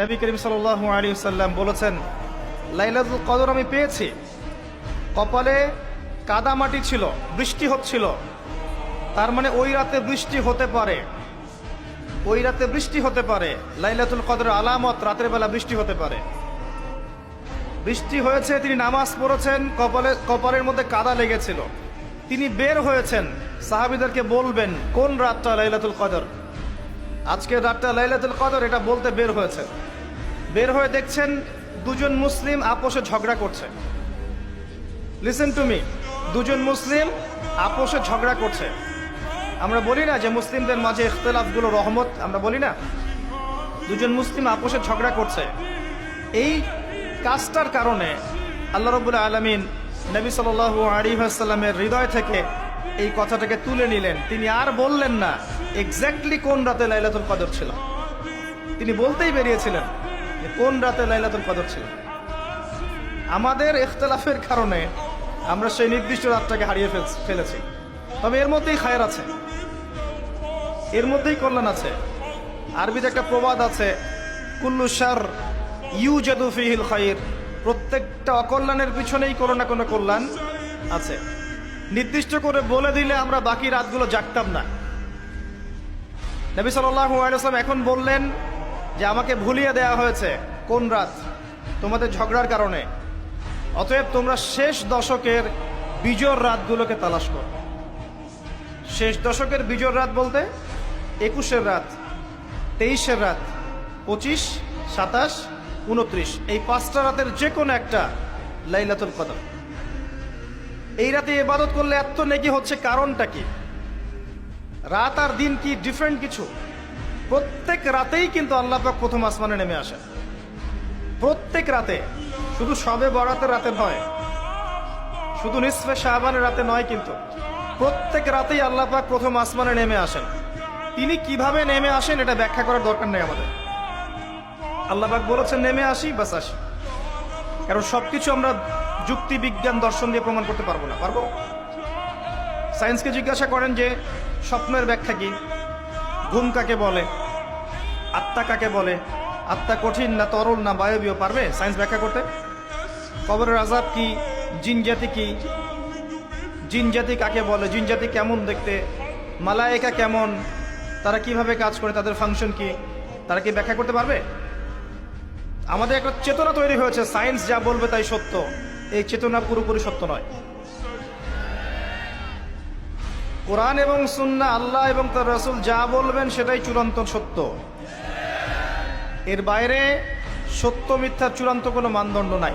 নবী করিম সাল্লাহ আলী সাল্লাম বলেছেন, লাইলাতুল কদর আমি পেয়েছি। কপালে কাদা মাটি ছিল, বৃষ্টি হচ্ছিল তার মানে ওই রাতে বৃষ্টি হতে পারে। ওই রাতে বৃষ্টি হতে পারে। লাইলাতুল কদর আলামত রাতের বেলা বৃষ্টি হতে পারে। বৃষ্টি হয়েছে, তিনি নামাজ পড়েছেন, কপালে, কপালের মধ্যে কাদা লেগেছিল। তিনি বের হয়েছেন। সাহাবিদেরকে বলবেন, কোন রাতটা লাইলাতুল কদর? আজকের রাতটা লাইলাতুল কদর, এটা বলতে বের হয়েছে। বের হয়ে দেখছেন দুজন মুসলিম আপোষে ঝগড়া করছে। লিসেন টু মি দুজন মুসলিম আপোষে ঝগড়া করছে। আমরা বলি না যে মুসলিমদের মাঝে ইখতলাফগুলো রহমত, আমরা বলি না। দুজন মুসলিম আপোষে ঝগড়া করছে। এই কাজটার কারণে আল্লাহ রবুল্লা আলমিন নবী সাল আলিহাসাল্লামের হৃদয় থেকে এই কথাটাকে তুলে নিলেন। তিনি আর বললেন না এক্স্যাক্টলি কোন রাতে লাইলাতুল কদর ছিল। তিনি বলতেই বেরিয়েছিলেন কোন রাতে লাইলাতুল কদর ছিল। আমাদের ইখতলাফের কারণে আমরা সেই নির্দিষ্ট রাতটাকে হারিয়ে ফেল- ফেলেছি। তবে এর মধ্যেই খায়ের আছে। এর মধ্যেই কল্যাণ আছে। আরবিতে একটা প্রবাদ আছে, কুল্লু সার ইউ ফিহিল খাইর। প্রত্যেকটা অকল্যাণের পিছনেই কোনো না কোনো কল্যাণ আছে। নির্দিষ্ট করে বলে দিলে আমরা বাকি রাতগুলো জাগতাম না। নবী সাল্লাম এখন বললেন যে, আমাকে ভুলিয়ে দেয়া হয়েছে। কোন রাত? তোমাদের ঝগড়ার কারণে। অতএব তোমরা শেষ দশকের বিজোর রাতগুলোকে তালাশ করো। শেষ দশকের বিজোর রাত বলতে একুশের রাত, তেইশের রাত, পঁচিশ, সাতাশ, উনত্রিশ। এই পাঁচটা রাতের যে কোনো একটা লাইলাতুল কদর। এই রাতে ইবাদত করলে এত নেকি হচ্ছে কারণটা কি? রাত আর দিন কি ডিফারেন্ট কিছু? প্রত্যেক রাতেই কিন্তু আল্লাহ পাক প্রথম আসমানে নেমে আসে প্রত্যেক রাতে, শুধু সবে বরাতের রাতে নয়, শুধু নিসফে শাহবানের রাতে নয় কিন্তু প্রত্যেক রাতেই আল্লাহ পাক প্রথম আসমানে নেমে আসেন। তিনি কীভাবে নেমে আসেন এটা ব্যাখ্যা করার দরকার নেই আমাদের। আল্লাহ পাক বলেছেন, নেমে আসি, বাস আসি। কারণ সবকিছু আমরা যুক্তি বিজ্ঞান দর্শন দিয়ে প্রমাণ করতে পারব না। পারব? সায়েন্সকে জিজ্ঞাসা করেন যে, স্বপ্নের ব্যাখ্যা কি? ঘুম কাকে বলে? আত্মা কাকে বলে? আত্মা কঠিন না তরল না বায়বীয়? পারবে সায়েন্স ব্যাখ্যা করতে? কবরের আজাব কি? জিন জাতি কি? জিন জাতি কাকে বলে? জিন জাতি কেমন দেখতে? মালায়েকা কেমন? তারা কীভাবে কাজ করে? তাদের ফাংশন কি? তারা কি ব্যাখ্যা করতে পারবে? আমাদের একটা চেতনা তৈরি হয়েছে সায়েন্স যা বলবে তাই সত্য। এই চেতনা পুরোপুরি সত্য নয়। কোরআন এবং সুন্না আল্লাহ এবং তার রসুল যা বলবেন সেটাই চূড়ান্ত সত্য। এর বাইরে সত্য মিথ্যার চূড়ান্ত কোনো মানদণ্ড নাই।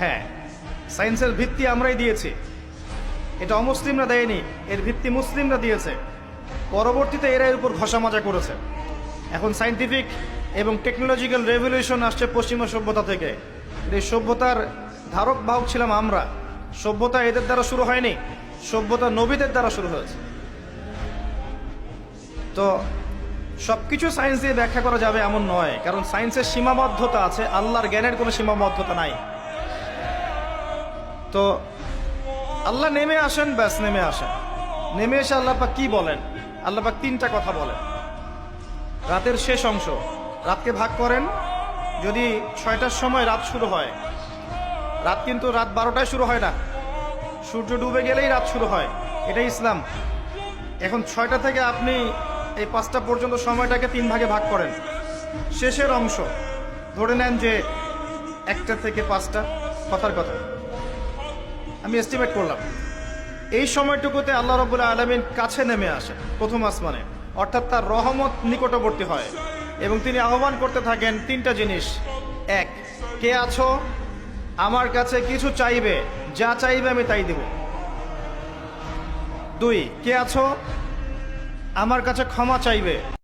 হ্যাঁ সায়েন্সের ভিত্তি আমরাই দিয়েছি। এটা অমুসলিমরা দেয়নি, এর ভিত্তি মুসলিমরা দিয়েছে। পরবর্তীতে এরা এর উপর ঘষা মাজা করেছে। এখন সাইন্টিফিক এবং টেকনোলজিক্যাল রেভলিউশন আসছে পশ্চিমা সভ্যতা থেকে। এই সভ্যতার ধারক বাহক ছিলাম আমরা। সভ্যতা এদের দ্বারা শুরু হয়নি, সভ্যতা নবীদের দ্বারা শুরু হয়েছে। তো সব কিছু সায়েন্স দিয়ে ব্যাখ্যা করা যাবে এমন নয়, কারণ সায়েন্সের সীমাবদ্ধতা আছে, আল্লাহর জ্ঞানের কোনো সীমাবদ্ধতা নাই। তো আল্লাহ নেমে আসেন, ব্যাস নেমে আসেন। নেমে এসে আল্লাহ পাক কি বলেন? আল্লাহ পাক তিনটা কথা বলেন। রাতের শেষ অংশ, রাতকে ভাগ করেন যদি ছয়টার সময় রাত শুরু হয়, রাত কিন্তু রাত বারোটায় শুরু হয় না। সূর্য ডুবে গেলেই রাত শুরু হয়। এটাই ইসলাম। এখন ছয়টা থেকে আপনি এই পাঁচটা পর্যন্ত সময়টাকে তিন ভাগে ভাগ করেন। শেষের অংশ, ধরে নেন যে একটা থেকে পাঁচটা, কথার কথা। আমি এস্টিমেট করলাম। এই সময়টুকুতে আল্লাহ রবুল্লাহ আলমিন কাছে নেমে আসে প্রথম আসমানে। অর্থাৎ তার রহমত নিকটবর্তী হয়। এবং তিনি আহ্বান করতে থাকেন তিনটা জিনিস। এক, কে আছো? আমার কাছে কিছু চাইবে। যা চাইবে আমি তাই দেব। দুই, কে আছো? আমার কাছে ক্ষমা চাইবে।